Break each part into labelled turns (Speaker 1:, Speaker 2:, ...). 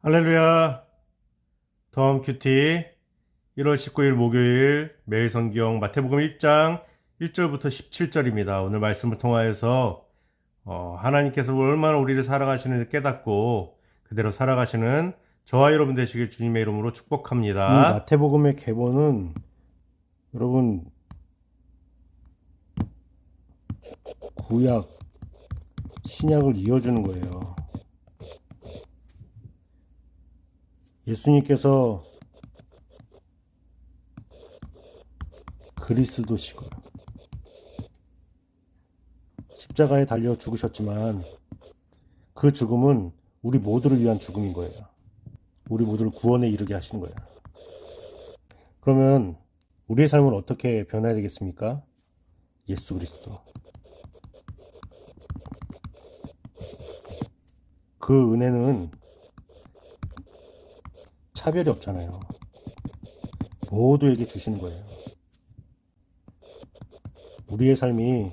Speaker 1: 할렐루야. 덤 큐티 1월 19일 목요일 매일 성경 마태복음 1장 1절부터 17절입니다. 오늘 말씀을 통하여서 어, 하나님께서 얼마나 우리를 사랑하시는지 깨닫고 그대로 살아가시는 저와 여러분 되시길 주님의 이름으로
Speaker 2: 이
Speaker 1: 축복합니다.
Speaker 2: 마태복음의 계보는 여러분 구약 신약을 이어주는 거예요. 예수님께서 그리스도시고요. 십자가에 달려 죽으셨지만 그 죽음은 우리 모두를 위한 죽음인 거예요. 우리 모두를 구원에 이르게 하시는 거예요. 그러면 우리의 삶은 어떻게 변해야 되겠습니까? 예수 그리스도. 그 은혜는 차별이 없잖아요. 모두에게 주시는 거예요. 우리의 삶이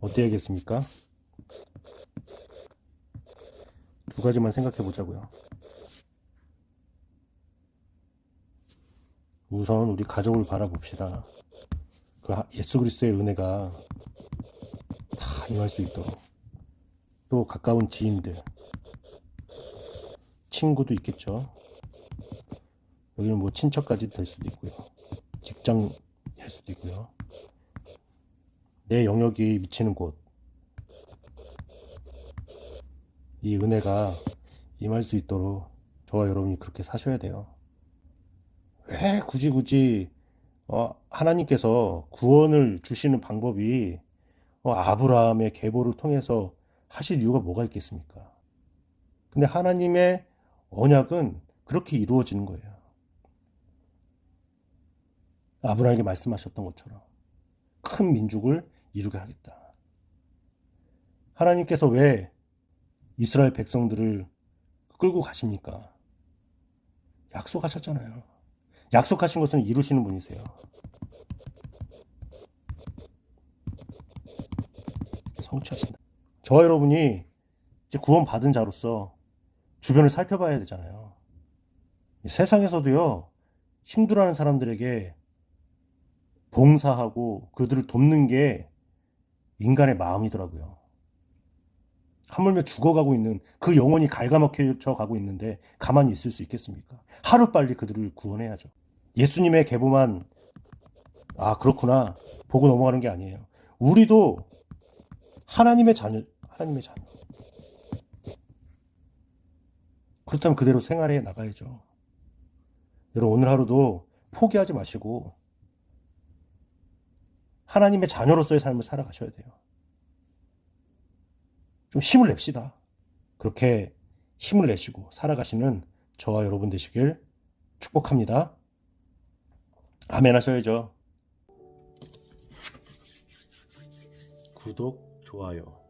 Speaker 2: 어때야겠습니까? 두 가지만 생각해 보자고요. 우선 우리 가족을 바라봅시다. 그 하- 예수 그리스도의 은혜가 다 임할 수 있도록 또 가까운 지인들, 친구도 있겠죠. 여기는 뭐 친척까지 될 수도 있고요. 직장일 수도 있고요. 내 영역이 미치는 곳. 이 은혜가 임할 수 있도록 저와 여러분이 그렇게 사셔야 돼요. 왜 굳이 굳이 어, 하나님께서 구원을 주시는 방법이 어, 아브라함의 계보를 통해서 하실 이유가 뭐가 있겠습니까? 근데 하나님의 언약은 그렇게 이루어지는 거예요. 아브라함에게 말씀하셨던 것처럼 큰 민족을 이루게 하겠다. 하나님께서 왜 이스라엘 백성들을 끌고 가십니까? 약속하셨잖아요. 약속하신 것은 이루시는 분이세요. 성취하신다. 저와 여러분이 이제 구원받은 자로서 주변을 살펴봐야 되잖아요. 세상에서도요, 힘들어하는 사람들에게 봉사하고 그들을 돕는 게 인간의 마음이더라고요. 하물며 죽어가고 있는 그 영혼이 갉아먹혀져 가고 있는데 가만히 있을 수 있겠습니까? 하루빨리 그들을 구원해야죠. 예수님의 계보만 아 그렇구나 보고 넘어가는 게 아니에요. 우리도 하나님의 자녀, 하나님의 자녀. 그렇다면 그대로 생활해 나가야죠. 여러분 오늘 하루도 포기하지 마시고 하나님의 자녀로서의 삶을 살아가셔야 돼요. 좀 힘을 냅시다. 그렇게 힘을 내시고 살아가시는 저와 여러분 되시길 축복합니다. 아멘 하셔야죠. 구독, 좋아요.